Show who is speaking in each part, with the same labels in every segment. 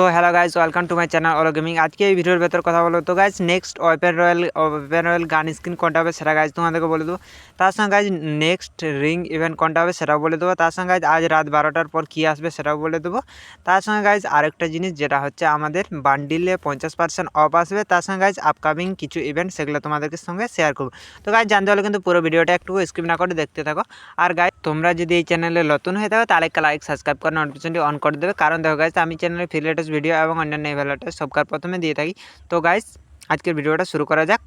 Speaker 1: তো hello guys welcome to my channel Alo gaming আজকে এই ভিডিওর ভেতর কথা বলব তো guys next open royale open royale gun screen কোনটা হবে সেটা গাইজ তোমাদেরকে বলে দেবো। তার সঙ্গে গাইজ নেক্সট রিং ইভেন্ট কোনটা হবে সেটাও বলে দেবো। তার সঙ্গে গাইজ আজ রাত বারোটার পর কী আসবে সেটাও বলে দেবো। তার সঙ্গে গাইজ আরেকটা জিনিস যেটা হচ্ছে আমাদের বান্ডিলে পঞ্চাশ পার্সেন্ট অফ আসবে। তার সঙ্গে গাইজ আপকামিং কিছু ইভেন্ট সেগুলো তোমাদেরকে সঙ্গে শেয়ার করব। তো গাইজ জানতে হলে কিন্তু পুরো ভিডিওটা একটু স্কিপ না করে দেখতে থাকো। আর গাইজ তোমরা যদি এই চ্যানেলে নতুন হয়ে থাকো, তাহলে লাইক সাবস্ক্রাইব করে নোটিফিকেশনটি অন করে দেবে। কারণ দেখো গাইজ আমি চ্যানেলে ফ্রি লেটেস্ট ভিডিও এবং অন্যান্য ইভেন্টের সবকার প্রথমে দিয়ে থাকি। তো গাইজ আজকের ভিডিওটা শুরু করা যাক।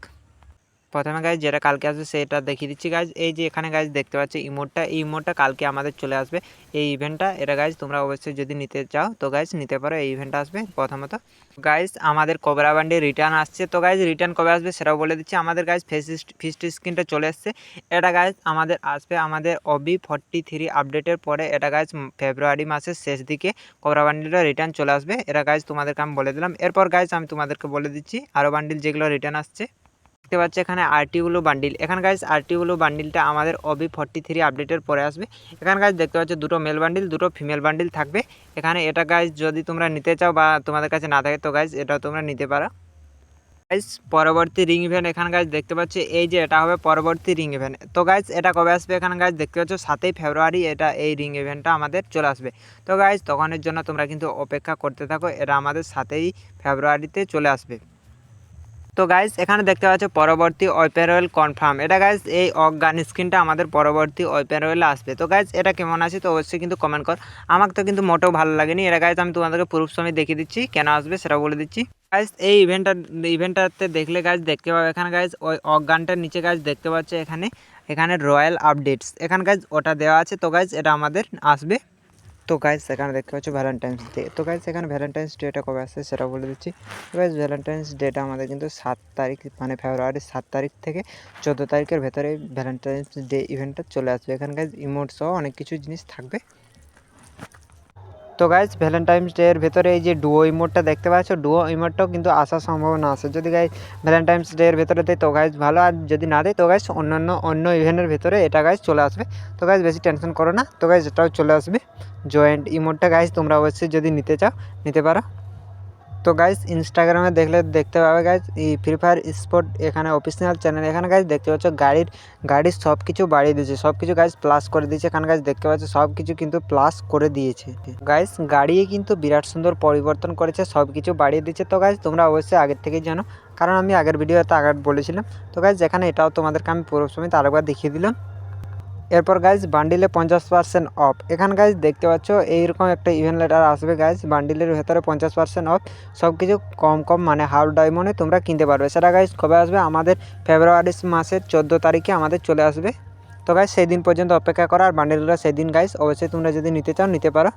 Speaker 1: প্রথমে গাইজ যেটা কালকে আসবে সেটা দেখিয়ে দিচ্ছি গাইজ এই যে এখানে গাইজ দেখতে পাচ্ছি ইমোটটা এই ইমোটটা কালকে আমাদের চলে আসবে। এই ইভেন্টটা এটা গাইজ তোমরা অবশ্যই যদি নিতে চাও, তো গাইজ নিতে পারো, এই ইভেন্টটা আসবে প্রথমত। গাইজ আমাদের কবরা বান্ডি রিটার্ন আসছে। তো গাইজ রিটার্ন কবে আসবে সেটাও বলে দিচ্ছি। আমাদের গাইজ ফেস ফিস্ট স্ক্রিনটা চলে এসছে। এটা গাইজ আমাদের আসবে আমাদের অবি ফর্টি থ্রি আপডেটের পরে। এটা গাইজ ফেব্রুয়ারি মাসের শেষ দিকে কবরা বান্ডিলটা রিটার্ন চলে আসবে। এটা গাইজ তোমাদেরকে আমি বলে দিলাম। এরপর গাইজ আমি তোমাদেরকে বলে দিচ্ছি আরও বান্ডিল যেগুলো রিটার্ন আসছে। দেখতে পাচ্ছি এখানে আরটিগুলো বান্ডিল এখানে গাইজ আরটিগুলো বান্ডিলটা আমাদের অবি ফর্টি থ্রি আপডেটের পরে আসবে। এখানে গাইজ দেখতে পাচ্ছ দুটো মেল বান্ডিল দুটো ফিমেল বান্ডিল থাকবে। এখানে এটা গাইজ যদি তোমরা নিতে চাও বা তোমাদের কাছে না থাকে, তো গাইজ এটাও তোমরা নিতে পারো। গাইজ পরবর্তী রিং ইভেন্ট এখানে গাইজ দেখতে পাচ্ছি এই যে এটা হবে পরবর্তী রিং ইভেন্ট তো গাইজ এটা কবে আসবে এখানে গাছ দেখতে পাচ্ছ সাতই ফেব্রুয়ারি এটা এই রিং ইভেন্টটা আমাদের চলে আসবে। তো গাইজ তখনের জন্য তোমরা কিন্তু অপেক্ষা করতে থাকো, এটা আমাদের সাতই ফেব্রুয়ারিতে চলে আসবে। তো গাইজ এখানে দেখতে পাচ্ছ পরবর্তী ওয়েল কনফার্ম এটা গাইজ এই অজ্ঞান স্ক্রিনটা আমাদের পরবর্তী ওয়েলে আসবে। তো গাইজ এটা কেমন আছে তো অবশ্যই কিন্তু কমেন্ট কর। আমাকে তো কিন্তু মোটেও ভালো লাগেনি। এটা গাইজ আমি তোমাদেরকে প্রুফ সময় দেখিয়ে দিচ্ছি, কেন আসবে সেটা বলে দিচ্ছি। গাইজ এই ইভেন্টটা ইভেন্টটাতে দেখলে গাইজ দেখতে পাবে এখানে গাইজ ওই অজ্ঞানটার নিচে গাইজ দেখতে পাচ্ছে এখানে এখানে রয়্যাল আপডেটস এখানে গাইজ ওটা দেওয়া আছে। তো গাইজ এটা আমাদের আসবে। তো গাইজ সেখানে দেখতে পাচ্ছ ভ্যালেন্টাইন্স ডে তো গাইজ সেখানে ভ্যালেন্টাইন্স ডেটা কবে আসছে সেটা বলে দিচ্ছি। গাইজ ভ্যালেন্টাইন্স ডেটা আমাদের কিন্তু সাত তারিখ মানে ফেব্রুয়ারির সাত তারিখ থেকে চোদ্দ তারিখের ভেতরে ভ্যালেন্টাইন্স ডে ইভেন্টটা চলে আসবে। এখানে গাইজ ইমোট সহ অনেক কিছু জিনিস থাকবে। তো গাইজ ভ্যালেন্টাইন্স ডে এর ভেতরে এই যে ডুয়ো ইমোটটা দেখতে পাচ্ছ ডুয়ো ইমোটটাও কিন্তু আসার সম্ভাবনা আছে। যদি গাইজ ভ্যালেন্টাইন্স ডে এর ভেতরে দেয় তো গাইজ ভালো। আর যদি না দেয় তো গাইজ অন্যান্য, অন্য ইভেন্টের ভেতরে এটা গাইজ চলে আসবে। তো গাইজ বেশি টেনশন করো না। তো গাইজ এটাও চলে আসবে। জয়েন্ট ইমোটটা গাইজ তোমরা অবশ্যই যদি নিতে চাও, নিতে পারো। তো গাইজ ইনস্টাগ্রামে দেখলে দেখতে পাবে গাইজ এই ফ্রি ফায়ার স্পোর্ট এখানে অফিসিয়াল চ্যানেল এখানে গাইজ দেখতে পাচ্ছ গাড়ির গাড়ির সব কিছু বাড়িয়ে দিয়েছে সব কিছু গাইজ প্লাস করে দিয়েছে, এখানে গাইজ দেখতে পাচ্ছ সব কিছু কিন্তু প্লাস করে দিয়েছে। গাইজ গাড়ি কিন্তু বিরাট সুন্দর পরিবর্তন করেছে সব কিছু বাড়িয়ে দিচ্ছে তো গাইজ তোমরা অবশ্যই আগের থেকেই জানো, কারণ আমি আগের ভিডিওতে আগে বলেছিলাম। তো গাইজ এখানে এটাও তোমাদেরকে আমি পুরো সময় আরেকবার দেখিয়ে দিলাম। এরপর গাইজ বান্ডিলে পঞ্চাশ পার্সেন্ট অফ এখানে গাইজ দেখতে পাচ্ছ, এইরকম একটা ইভেন্ট লেটার আসবে গাইজ বান্ডিলের ভেতরে পঞ্চাশ পার্সেন্ট অফ সব কিছু কম কম মানে হাফ ডায়মন্ডে তোমরা কিনতে পারবে। সেটা গাইজ কবে আসবে? আমাদের ফেব্রুয়ারি মাসের চোদ্দ তারিখে আমাদের চলে আসবে। তো গাইজ সেই দিন পর্যন্ত অপেক্ষা করা, আর বান্ডিলটা সেই দিন গাইজ অবশ্যই তোমরা যদি নিতে চাও, নিতে পারো।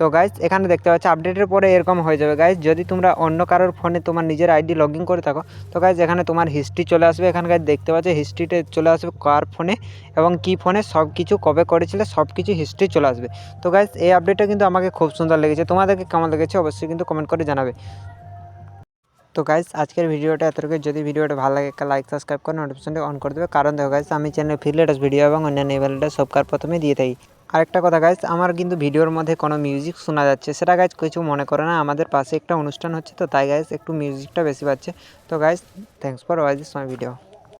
Speaker 1: তো গাইজ এখানে দেখতে পাচ্ছ আপডেটের পরে এরকম হয়ে যাবে। গাইজ যদি তোমরা অন্য কারোর ফোনে তোমার নিজের আইডি লগ ইন করে থাকো, তো গাইজ এখানে তোমার হিস্ট্রি চলে আসবে। এখানে গাইজ দেখতে পাচ্ছ হিস্ট্রিতে চলে আসবে কার ফোনে এবং কি ফোনে সব কিছু কবে করেছিলে সব কিছু হিস্ট্রি চলে আসবে। তো গাইজ এই আপডেটটা কিন্তু আমাকে খুব সুন্দর লেগেছে। তোমাদেরকে কেমন লেগেছে অবশ্যই কিন্তু কমেন্ট করে জানাবে। তো গাইজ আজকের ভিডিওটা এতটুকু যদি ভিডিওটা ভালো লাগে, একটা লাইক সাবস্ক্রাইব করে নোটিফিকেশনটা অন করে দেবে। কারণ দেখো গাইজ আমি চ্যানেলে ফ্রি ভিডিও এবং অন্যান্য ইভেন্টটা সবকার প্রথমে দিয়ে থাকি। আরেকটা কথা গাইজ আমার কিন্তু ভিডিওর মধ্যে কোনো মিউজিক শোনা যাচ্ছে, সেটা গাইজ কিছু মনে করে না, আমাদের পাশে একটা অনুষ্ঠান হচ্ছে তো, তাই গাইজ একটু মিউজিকটা বেশি পাচ্ছে। তো guys thanks for watch this my video